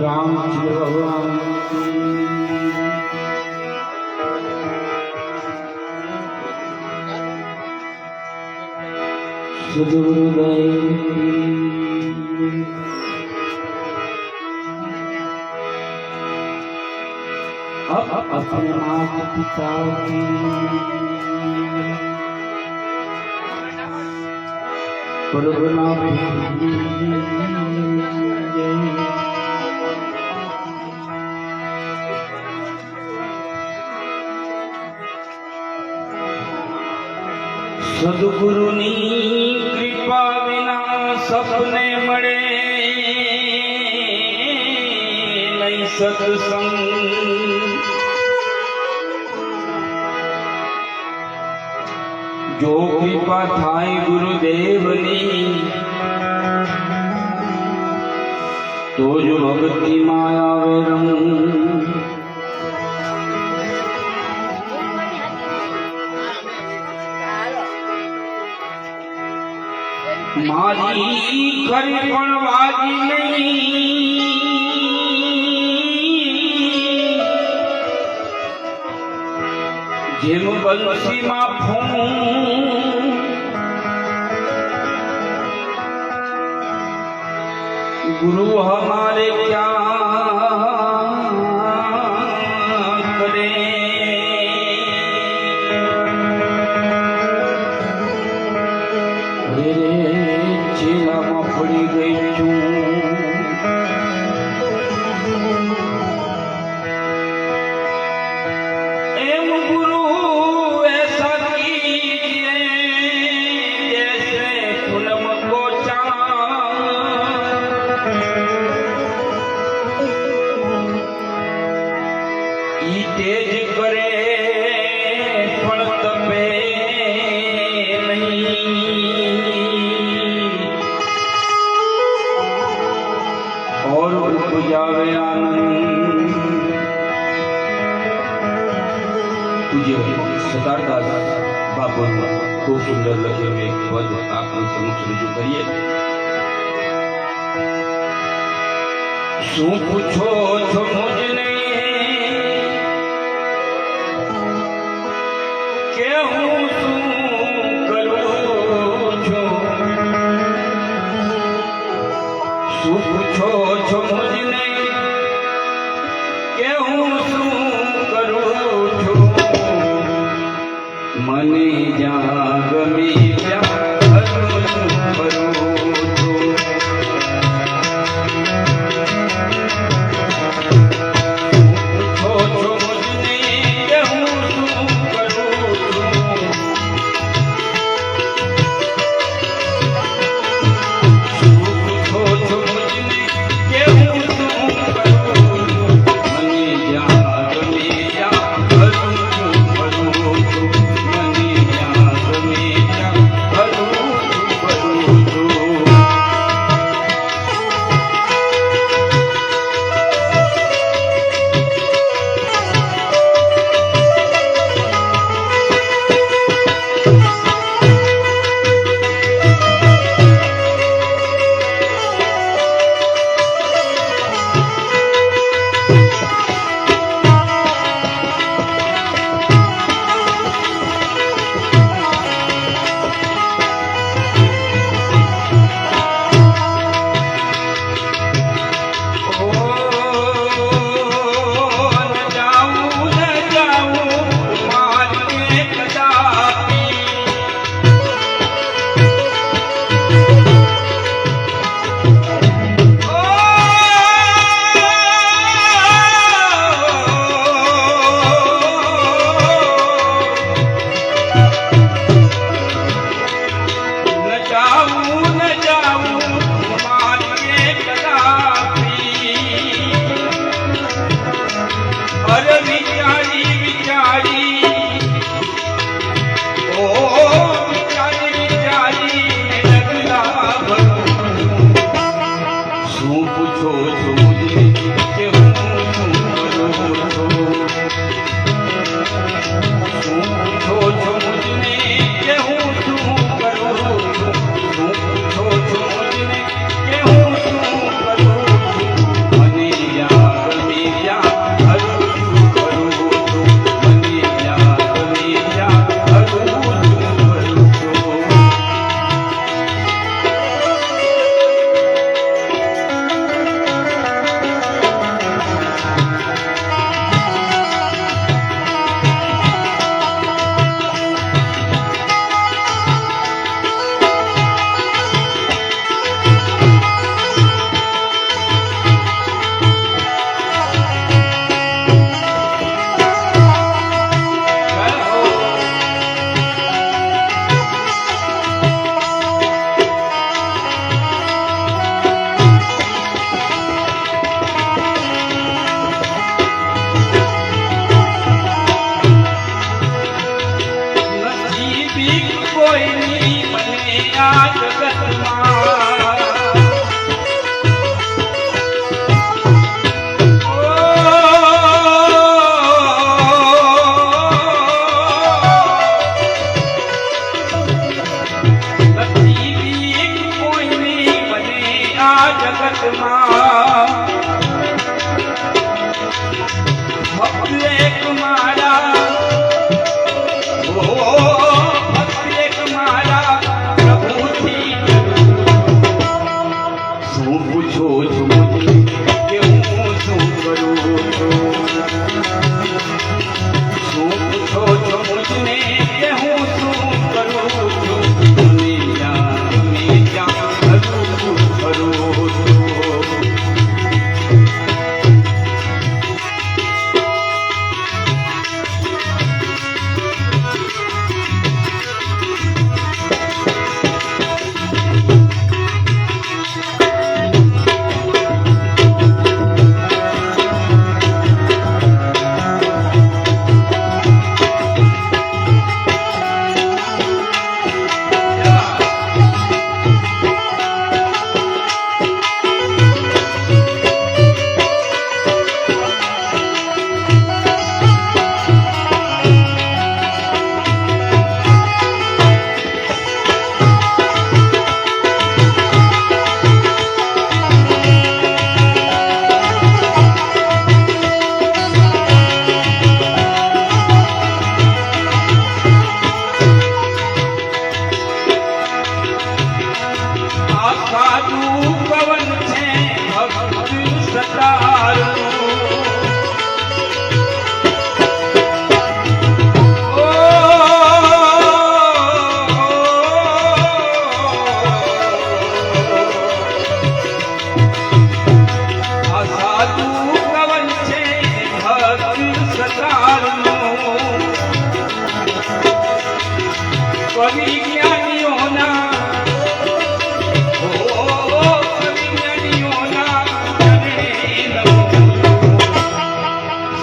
જય ભગવાન સદગુરુદેવ અપ अपने माता पिता की સદગુરુની કૃપા વિના સપને મળે. નહીં સત્સંગ. જો કૃપા થાય ગુરુદેવની, તો જ ભક્તિમાં આવે રંગ મારી ખરી પણ વાજી નહીં. જેમ બંસીમાં ફૂં ગુરુ હમારે ક્યાં રે ચેલામાં પડી ગઈ છું. તેજ કરે સદારદાસ ભાગવત ખૂબ સુંદર લખેલું એક પદ આપની સમક્ષ રજૂ કરીએ. શું પૂછો છો મુજને? કે હું શું કરું છું? શું પૂછો છો મુજને? કે હું શું કરું છું? મને જ્યાં ગમી ત્યાં જગતમાં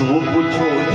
શું પૂછો